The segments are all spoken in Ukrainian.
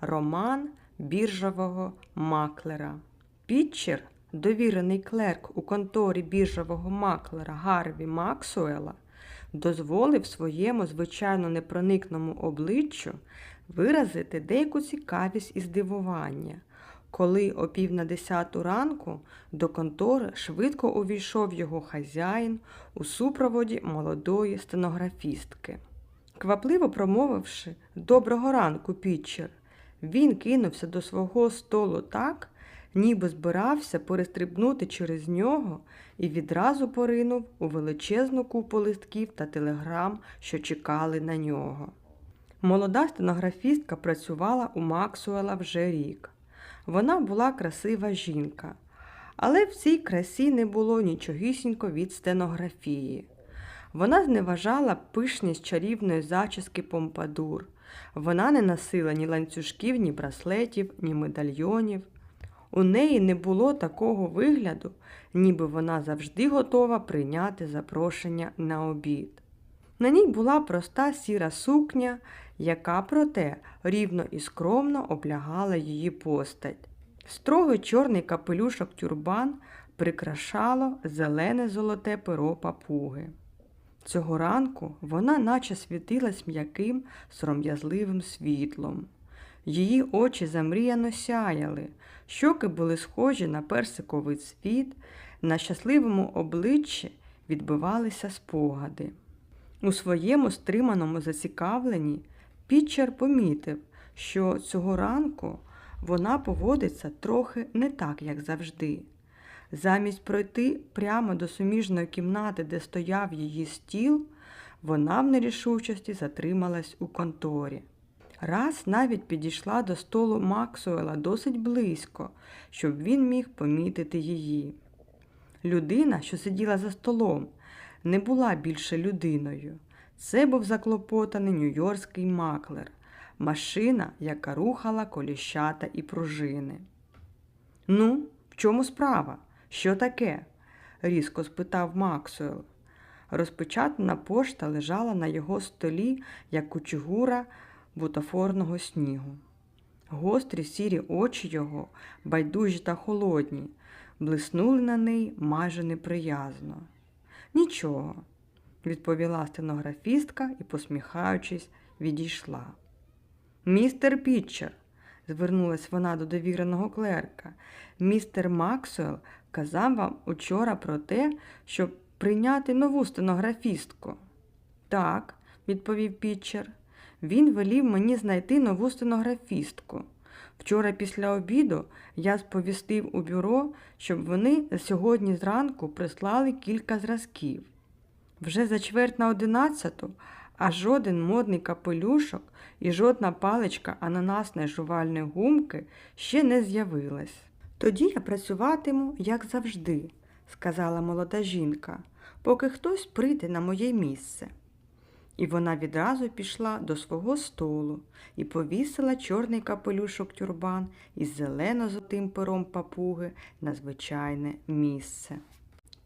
Роман біржового маклера. Пітчер, довірений клерк у конторі біржового маклера Гарві Максуела, дозволив своєму звичайно непроникному обличчю виразити деяку цікавість і здивування, коли о пів на десяту ранку до контори швидко увійшов його хазяїн у супроводі молодої стенографістки. Квапливо промовивши Доброго ранку, Пітчер, він кинувся до свого столу так, ніби збирався перестрибнути через нього і відразу поринув у величезну купу листків та телеграм, що чекали на нього. Молода стенографістка працювала у Максуела вже рік. Вона була красива жінка, але в цій красі не було нічогісінько від стенографії. Вона зневажала пишність чарівної зачіски помпадур. Вона не носила ні ланцюжків, ні браслетів, ні медальйонів. У неї не було такого вигляду, ніби вона завжди готова прийняти запрошення на обід. На ній була проста сіра сукня, яка, проте, рівно і скромно облягала її постать. Строгий чорний капелюшок тюрбан прикрашало зелене золоте перо папуги. Цього ранку вона наче світилась м'яким сором'язливим світлом. Її очі замріяно сяяли, щоки були схожі на персиковий цвіт, на щасливому обличчі відбивалися спогади. У своєму стриманому зацікавленні Пітчер помітив, що цього ранку вона поводиться трохи не так, як завжди. Замість пройти прямо до суміжної кімнати, де стояв її стіл, вона в нерішучості затрималась у конторі. Раз навіть підійшла до столу Максуела досить близько, щоб він міг помітити її. Людина, що сиділа за столом, не була більше людиною. Це був заклопотаний нью-йоркський маклер, машина, яка рухала коліщата і пружини. Ну, в чому справа? Що таке? різко спитав Максуел. Розпечатана пошта лежала на його столі, як кучугура бутафорного снігу. Гострі сірі очі його, байдужі та холодні, блиснули на неї майже неприязно. Нічого, відповіла стенографістка і, посміхаючись, відійшла. Містер Пітчер, звернулась вона до довіреного клерка, містер Максуел казав вам учора про те, щоб прийняти нову стенографістку. Так, відповів Пітчер. Він велів мені знайти нову стенографістку. Вчора після обіду я сповістив у бюро, щоб вони сьогодні зранку прислали кілька зразків. Вже за чверть на одинадцяту, а жоден модний капелюшок і жодна паличка ананасної жувальної гумки ще не з'явилась. Тоді я працюватиму, як завжди, сказала молода жінка, поки хтось прийде на моє місце. І вона відразу пішла до свого столу і повісила чорний капелюшок тюрбан із зелено-золотим пером папуги на звичайне місце.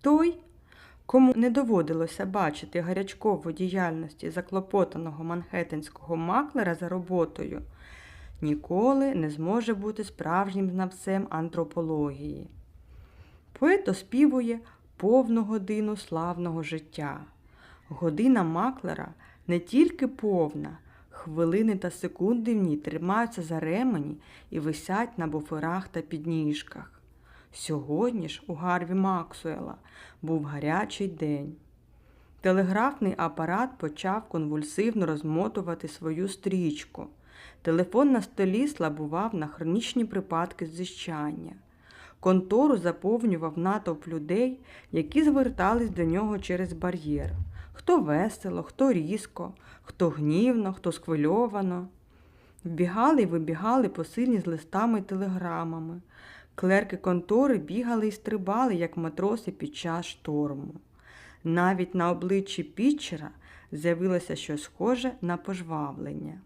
Той, кому не доводилося бачити гарячкову діяльності заклопотаного манхеттенського маклера за роботою, ніколи не зможе бути справжнім знавцем антропології. Поет оспівує повну годину славного життя. Година маклера не тільки повна, хвилини та секунди в ній тримаються за ремені і висять на буферах та підніжках. Сьогодні ж у Гарві Максуела був гарячий день. Телеграфний апарат почав конвульсивно розмотувати свою стрічку. Телефон на столі слабував на хронічні припадки зіщання. Контору заповнював натовп людей, які звертались до нього через бар'єр. Хто весело, хто різко, хто гнівно, хто схвильовано. Вбігали й вибігали посильні з листами й телеграмами. Клерки контори бігали і стрибали, як матроси під час шторму. Навіть на обличчі Пітчера з'явилося щось схоже на пожвавлення.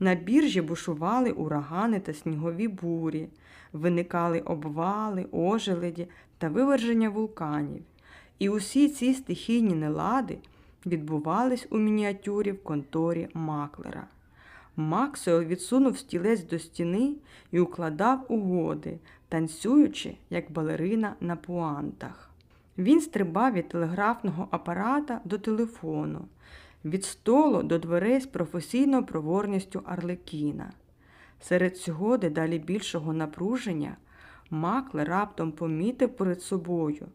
На біржі бушували урагани та снігові бурі, виникали обвали, ожеледі та виверження вулканів. І усі ці стихійні нелади відбувались у мініатюрі в конторі маклера. Максвелл відсунув стілець до стіни і укладав угоди, танцюючи, як балерина на пуантах. Він стрибав від телеграфного апарата до телефону, від столу до дверей з професійною проворністю Арлекіна. Серед цього дедалі більшого напруження Маклер раптом помітив перед собою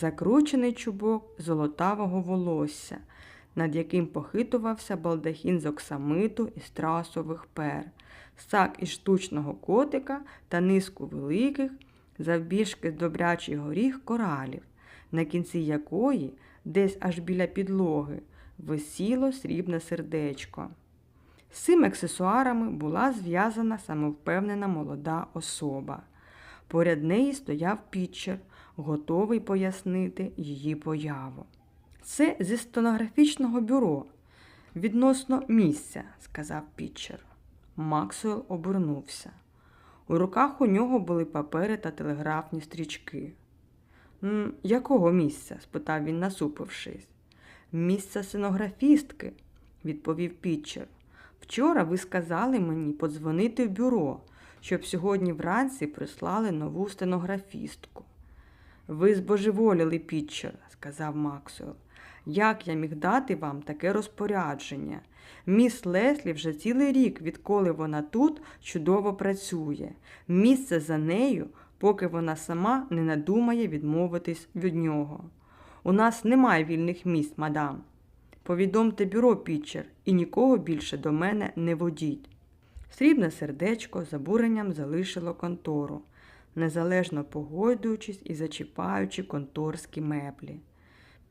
закручений чубок золотавого волосся, над яким похитувався балдахін з оксамиту і страсових пер, сак із штучного котика та низку великих, завбільшки добрячий горіх коралів, на кінці якої, десь аж біля підлоги, висіло срібне сердечко. З цими аксесуарами була зв'язана самовпевнена молода особа. Поряд неї стояв пітчер, готовий пояснити її появу. Це зі стенографічного бюро. Відносно місця, сказав Пітчер. Максвелл обернувся. У руках у нього були папери та телеграфні стрічки. Якого місця? спитав він, насупившись. Місця сценографістки, відповів Пітчер. Вчора ви сказали мені подзвонити в бюро, щоб сьогодні вранці прислали нову стенографістку. Ви збожеволіли, Пітчер, сказав Максвелл. Як я міг дати вам таке розпорядження? Міс Леслі вже цілий рік, відколи вона тут, чудово працює. Місце за нею, поки вона сама не надумає відмовитись від нього. У нас немає вільних місць, мадам. Повідомте бюро, Пітчер, і нікого більше до мене не водіть. Срібне сердечко з обуренням залишило контору, незалежно погойдуючись і зачіпаючи конторські меблі.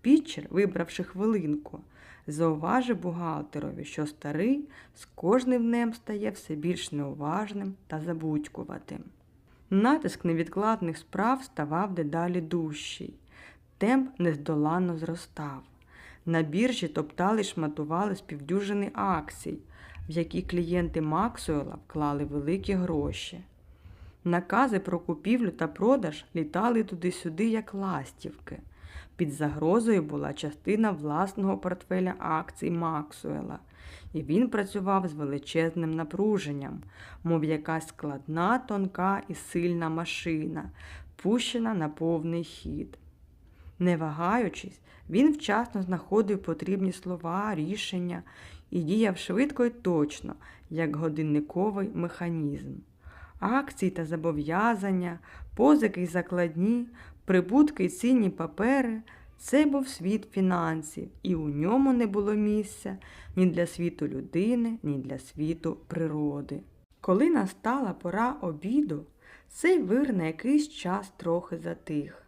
Пітчер, вибравши хвилинку, зауважив бухгалтерові, що старий з кожним днем стає все більш неуважним та забудькуватим. Натиск невідкладних справ ставав дедалі дужчий, темп нездоланно зростав. На біржі топтали й шматували з півдюжини акцій, в які клієнти Максуела вклали великі гроші. Накази про купівлю та продаж літали туди-сюди, як ластівки. Під загрозою була частина власного портфеля акцій Максуела, і він працював з величезним напруженням, мов якась складна, тонка і сильна машина, пущена на повний хід. Не вагаючись, він вчасно знаходив потрібні слова, рішення і діяв швидко й точно, як годинниковий механізм. Акції та зобов'язання, позики й закладні, прибутки й цінні папери це був світ фінансів, і у ньому не було місця ні для світу людини, ні для світу природи. Коли настала пора обіду, цей вир на якийсь час трохи затих.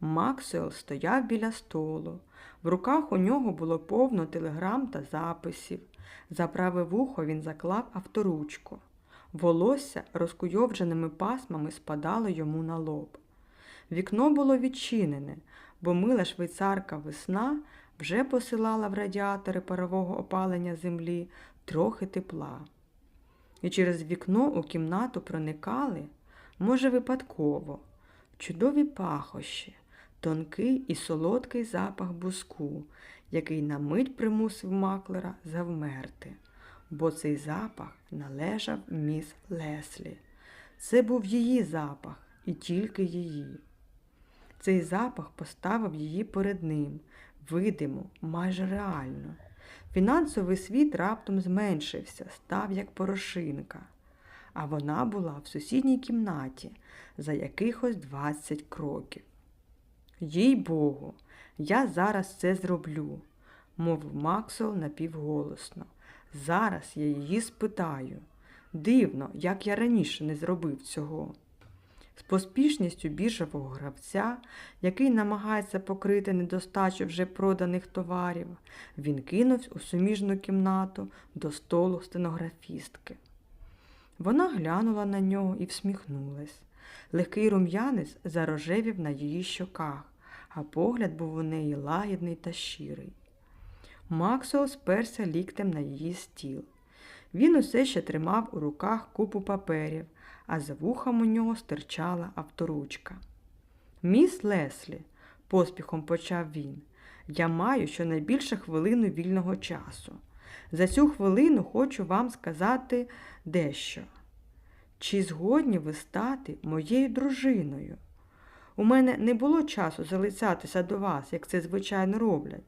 Максуел стояв біля столу. В руках у нього було повно телеграм та записів. За праве вухо він заклав авторучку. Волосся розкуйовдженими пасмами спадало йому на лоб. Вікно було відчинене, бо мила швейцарка весна вже посилала в радіатори парового опалення землі трохи тепла. І через вікно у кімнату проникали, може, випадково, чудові пахощі, тонкий і солодкий запах буску, який на мить примусив маклера завмерти, бо цей запах належав міс Леслі. Це був її запах і тільки її. Цей запах поставив її перед ним, видимо, майже реально. Фінансовий світ раптом зменшився, став як порошинка, а вона була в сусідній кімнаті за якихось 20 кроків. Їй Богу, я зараз це зроблю, мовив Максвелл напівголосно. Зараз я її спитаю. Дивно, як я раніше не зробив цього. З поспішністю біржового гравця, який намагається покрити недостачу вже проданих товарів, він кинувся у суміжну кімнату до столу стенографістки. Вона глянула на нього і всміхнулась. Легкий рум'янець зарожевів на її щоках, а погляд був у неї лагідний та щирий. Максвелл сперся ліктем на її стіл. Він усе ще тримав у руках купу паперів, а за вухом у нього стирчала авторучка. Міс Леслі, поспіхом почав він, я маю щонайбільше хвилину вільного часу. За цю хвилину хочу вам сказати дещо. Чи згодні ви стати моєю дружиною? У мене не було часу залицятися до вас, як це звичайно роблять,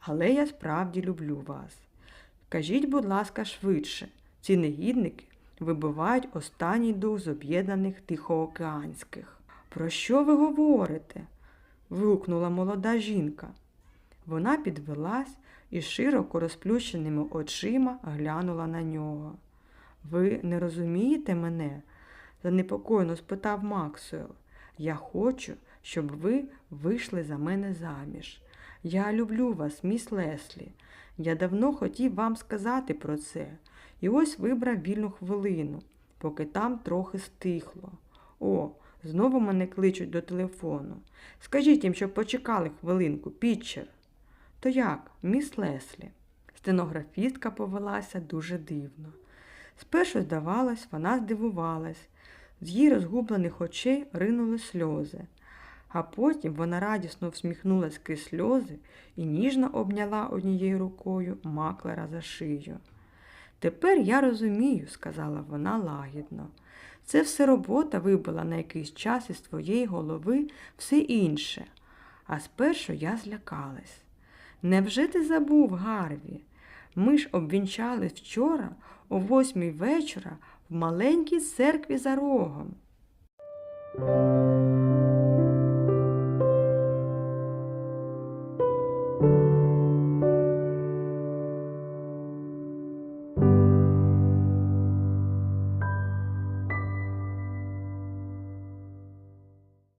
але я справді люблю вас. Кажіть, будь ласка, швидше, ці негідники вибивають останній дух з об'єднаних тихоокеанських. Про що ви говорите? вигукнула молода жінка. Вона підвелась і широко розплющеними очима глянула на нього. Ви не розумієте мене? занепокоєно спитав Максуел. Я хочу, щоб ви вийшли за мене заміж. Я люблю вас, міс Леслі. Я давно хотів вам сказати про це, і ось вибрав вільну хвилину, поки там трохи стихло. О, знову мене кличуть до телефону. Скажіть їм, щоб почекали хвилинку, Пітчер. То як, міс Леслі? Стенографістка повелася дуже дивно. Спершу, здавалось, вона здивувалась. З її розгублених очей ринули сльози, а потім вона радісно всміхнулась крізь сльози і ніжно обняла однією рукою маклера за шию. Тепер я розумію, сказала вона лагідно. Це все робота вибила на якийсь час із твоєї голови все інше. А спершу я злякалась. Невже ти забув, Гарві? Ми ж обвінчались вчора о восьмій вечора в маленькій церкві за рогом.